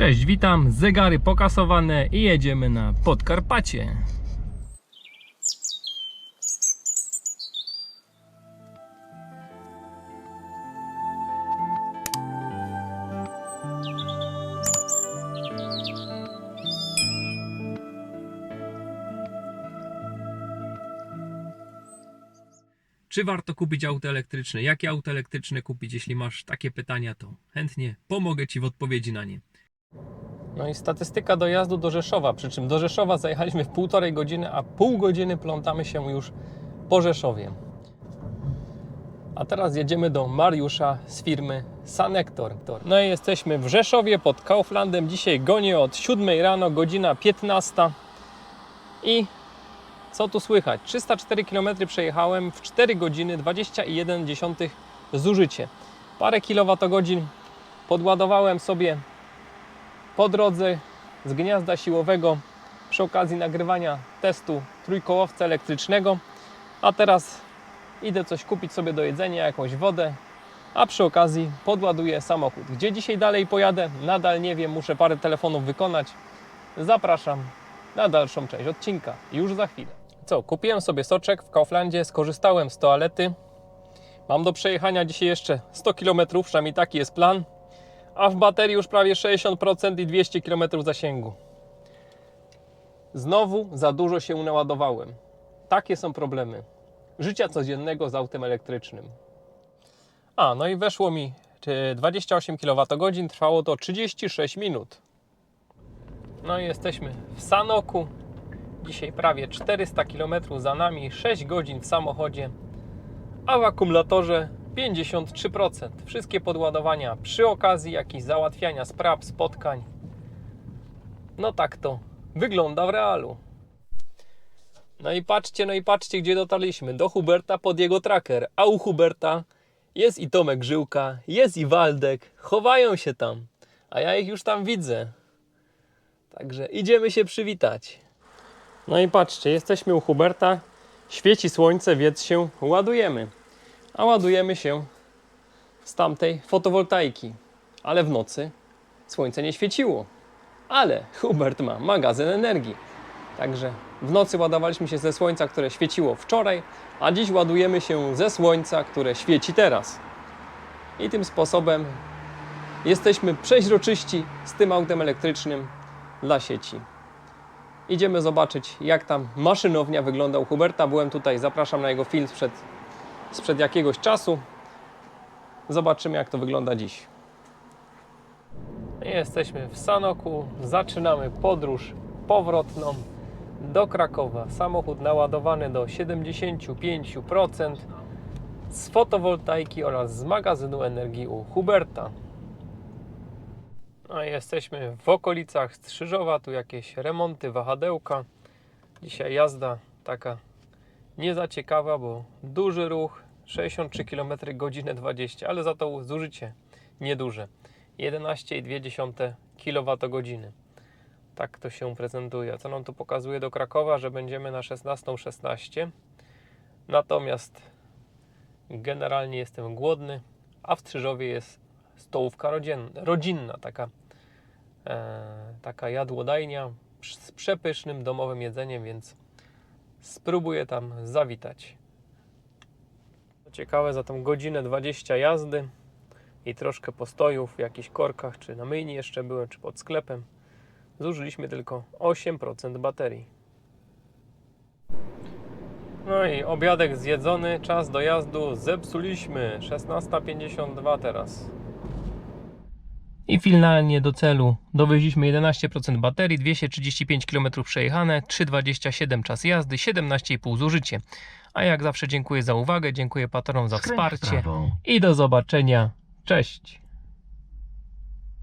Cześć, witam. Zegary pokasowane i jedziemy na Podkarpacie. Czy warto kupić auto elektryczne? Jakie auto elektryczne kupić? Jeśli masz takie pytania, to chętnie pomogę Ci w odpowiedzi na nie. No i statystyka dojazdu do Rzeszowa, przy czym do Rzeszowa zajechaliśmy w półtorej godziny, a pół godziny plątamy się już po Rzeszowie. A teraz jedziemy do Mariusza z firmy Sanektor. No i jesteśmy w Rzeszowie pod Kauflandem. Dzisiaj gonię od 7 rano, godzina 15. I co tu słychać? 304 km przejechałem w 4 godziny 21 zużycie. Parę kilowatogodzin podładowałem sobie po drodze z gniazda siłowego przy okazji nagrywania testu trójkołowca elektrycznego. A teraz idę coś kupić sobie do jedzenia, jakąś wodę, a przy okazji podładuję samochód. Gdzie dzisiaj dalej pojadę? Nadal nie wiem, muszę parę telefonów wykonać. Zapraszam na dalszą część odcinka już za chwilę. Co, kupiłem sobie soczek w Kauflandzie, skorzystałem z toalety. Mam do przejechania dzisiaj jeszcze 100 km, przynajmniej taki jest plan. A w baterii już prawie 60% i 200 km zasięgu. Znowu za dużo się naładowałem. Takie są problemy życia codziennego z autem elektrycznym. A, no i weszło mi czy 28 kWh, trwało to 36 minut. No i jesteśmy w Sanoku. Dzisiaj prawie 400 km za nami, 6 godzin w samochodzie, a w akumulatorze 53%. Wszystkie podładowania przy okazji jakichś załatwiania spraw, spotkań. No tak to wygląda w realu. No i patrzcie, no i patrzcie, gdzie dotarliśmy. Do Huberta pod jego tracker. A u Huberta jest i Tomek Żyłka, jest i Waldek. Chowają się tam, a ja ich już tam widzę. Także idziemy się przywitać. No i patrzcie, jesteśmy u Huberta. Świeci słońce, więc się ładujemy. A ładujemy się z tamtej fotowoltaiki. Ale w nocy słońce nie świeciło. Ale Hubert ma magazyn energii. Także w nocy ładowaliśmy się ze słońca, które świeciło wczoraj, a dziś ładujemy się ze słońca, które świeci teraz. I tym sposobem jesteśmy przeźroczyści z tym autem elektrycznym dla sieci. Idziemy zobaczyć, jak tam maszynownia wygląda u Huberta. Byłem tutaj, zapraszam na jego film sprzed, sprzed jakiegoś czasu. Zobaczymy, jak to wygląda dziś. Jesteśmy w Sanoku, zaczynamy podróż powrotną do Krakowa. Samochód naładowany do 75% z fotowoltaiki oraz z magazynu energii u Huberta. No i jesteśmy w okolicach Strzyżowa, tu jakieś remonty wahadełka. Dzisiaj jazda taka nie za ciekawa, bo duży ruch, 63 km godzinę 20, ale za to zużycie nieduże. 11,2 kWh. Tak to się prezentuje. Co nam tu pokazuje do Krakowa, że będziemy na 16.16. Natomiast generalnie jestem głodny, a w Strzyżowie jest stołówka rodzin, rodzinna, taka, e, taka jadłodajnia z przepysznym domowym jedzeniem, więc spróbuję tam zawitać. Ciekawe, za tą godzinę 20 jazdy i troszkę postojów w jakichś korkach, czy na myjni jeszcze byłem, czy pod sklepem, zużyliśmy tylko 8% baterii. No i obiadek zjedzony, czas dojazdu zepsuliśmy. 16.52 teraz. I finalnie do celu dowieźliśmy 11% baterii, 235 km przejechane, 3,27 czas jazdy, 17,5 zużycie. A jak zawsze dziękuję za uwagę, dziękuję patronom za wsparcie i do zobaczenia. Cześć!